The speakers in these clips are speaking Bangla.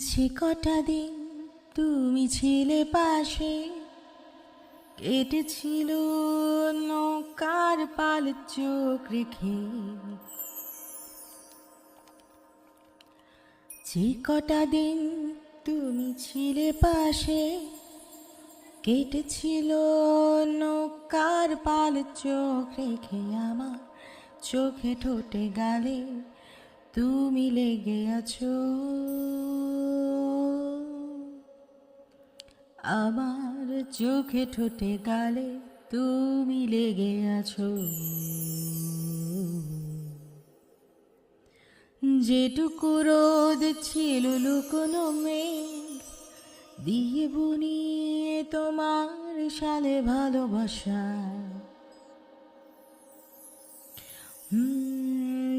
সে কটা দিন তুমি ছিলে পাশে? কেটেছিল নৌকার পাল চোখ রেখে। যে কটা দিন তুমি ছিলে পাশে? কেটেছিল নৌকার পাল চোখ রেখে। আমার চোখে ঠোঁটে গালে তুমি লেগে আছো। আমার চোখে ঠোঁটে গালে তুমি লেগে আছো। যেটুকু রোদ ছিল লুকোনো মেঘ, দিয়ে বুনিয়ে তোমার সালে ভালোবাসা।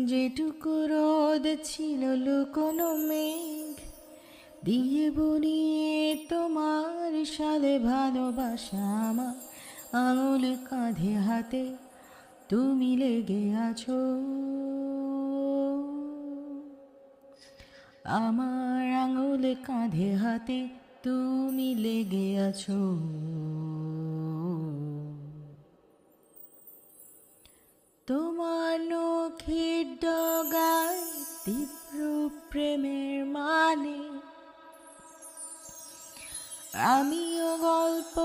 যেটুকু রোদ ছিল লুকোনো মেঘ, দিয়ে বুনিয়ে সালে ভালোবাসা আমার। আঙুল কাঁধে হাতে তুমি লেগে আছো। আমার আঙুল কাঁধে হাতে তুমি লেগে আছো। তোমার নখের ডগায় তীব্র প্রেমের আমিও গল্প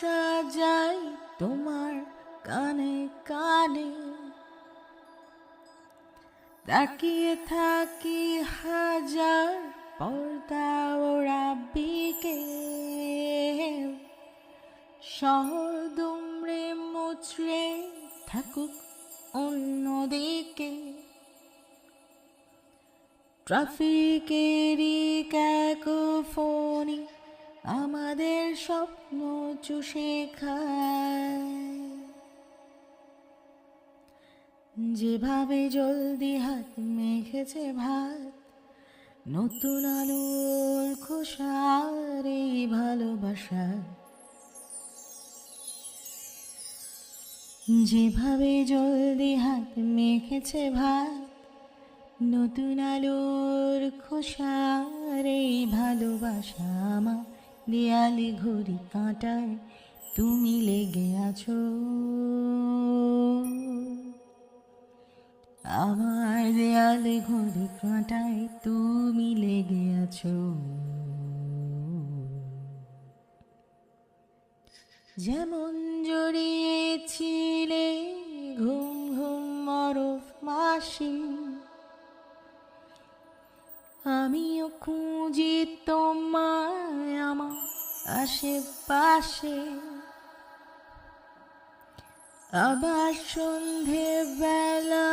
সাজাই তোমার কানে কানে। তাকিয়ে থাকি হাজার পর্দা ওরা বিকে শহর দুমড়ে মুচড়ে থাকুক অন্যদিকে। ট্রাফিকেরই ক্যাকোফোনি আমাদের স্বপ্ন চুষে খায় যেভাবে জলদি হাত মেখেছে ভাত, নতুন আলোর খোসার এই ভালোবাসা। যেভাবে জলদি হাত মেখেছে ভাত, নতুন আলোর খোসার এই ভালোবাসা আমার। দেয়ালে ঘড়ি কাঁটায় তুমি লেগে আছো। আমার দেয়ালে ঘড়ি কাঁটায় তুমি লেগে আছো। যেমন জড়িয়েছিলে ঘুম ঘুম মরফ মাসি আমিও খুঁজি তোমায় আমার আশেপাশে। আবার সন্ধে বেলা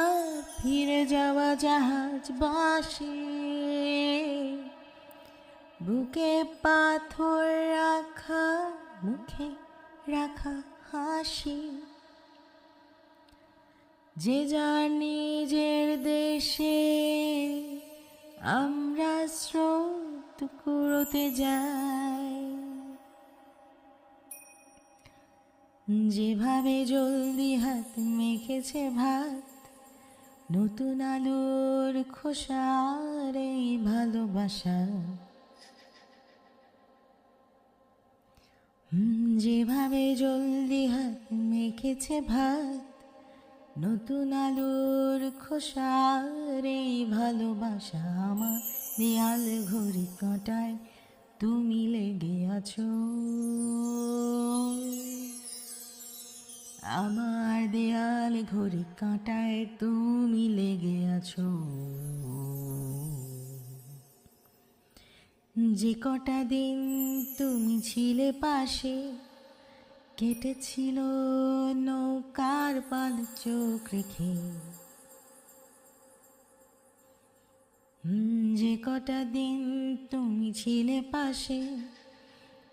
ফিরে যাওয়া জাহাজ বাসে বুকে পাথর রাখা, মুখে রাখা হাসি। যে যার নিজের দেশে আমরা স্রোত কুড়োতে যাই। যেভাবে জলদি হাত মেখেছে ভাত, নতুন আলোর খোসার এই ভালোবাসা। যেভাবে জলদি হাত মেখেছে ভাত, নতুন আলোর খোসার এই ভালোবাসা। আমার দেয়াল ঘড়ি কাঁটায় তুমি লেগে আছো। আমার দেয়াল ঘড়ি কাঁটায় তুমি লেগে আছো। যে কটা দিন তুমি ছিলে পাশে, কেটেছিল নৌকার পাল চোখ রেখে। যে কটা দিন তুমি ছিলে পাশে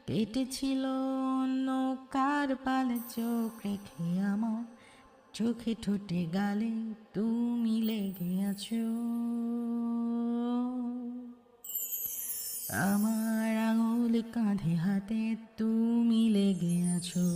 কেটেছিল নৌকার পাল চোখ রেখে আমার চোখে ঠোঁটে গালে তুমি লেগে আছো। আমার আঙুল কাঁধে হাতে তুমি লেগে আছো।